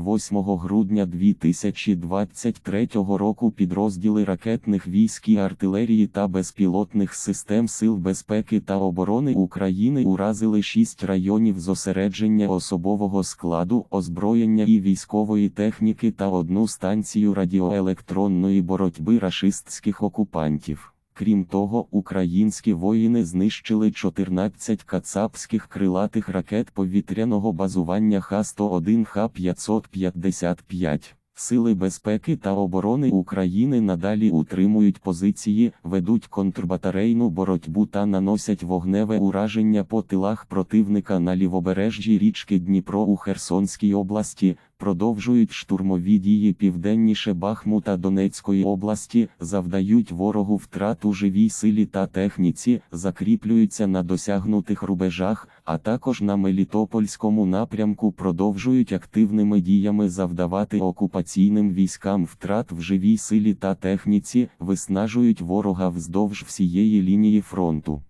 8 грудня 2023 року підрозділи ракетних військ і артилерії та безпілотних систем Сил безпеки та оборони України уразили шість районів зосередження особового складу, озброєння і військової техніки та одну станцію радіоелектронної боротьби рашистських окупантів. Крім того, українські воїни знищили 14 кацапських крилатих ракет повітряного базування Х-101 Х-555. Сили безпеки та оборони України надалі утримують позиції, ведуть контрбатарейну боротьбу та наносять вогневе ураження по тилах противника на лівобережжі річки Дніпро у Херсонській області, продовжують штурмові дії південніше Бахмута Донецької області, завдають ворогу втрат у живій силі та техніці, закріплюються на досягнутих рубежах, а також на Мелітопольському напрямку продовжують активними діями завдавати окупаційним військам втрат в живій силі та техніці, виснажують ворога вздовж всієї лінії фронту.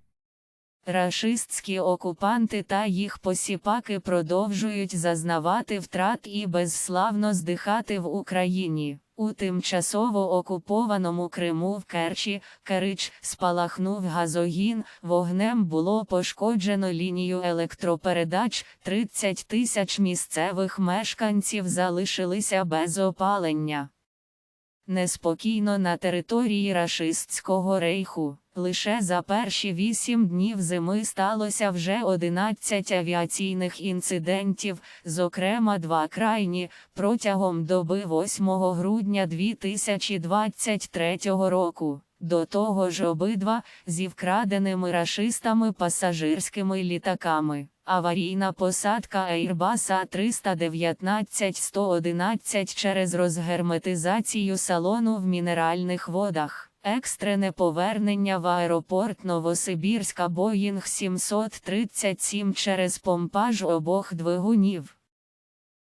Рашистські окупанти та їх посіпаки продовжують зазнавати втрат і безславно здихати в Україні. У тимчасово окупованому Криму в Керчі, Керич, спалахнув газогін, вогнем було пошкоджено лінію електропередач, 30 тисяч місцевих мешканців залишилися без опалення. Неспокійно на території рашистського рейху. Лише за перші вісім днів зими сталося вже 11 авіаційних інцидентів, зокрема два крайні, протягом доби 8 грудня 2023 року. До того ж обидва зі вкраденими рашистами пасажирськими літаками. Аварійна посадка Airbus A319-111 через розгерметизацію салону в мінеральних водах. Екстрене повернення в аеропорт Новосибірська Боїнг 737 через помпаж обох двигунів.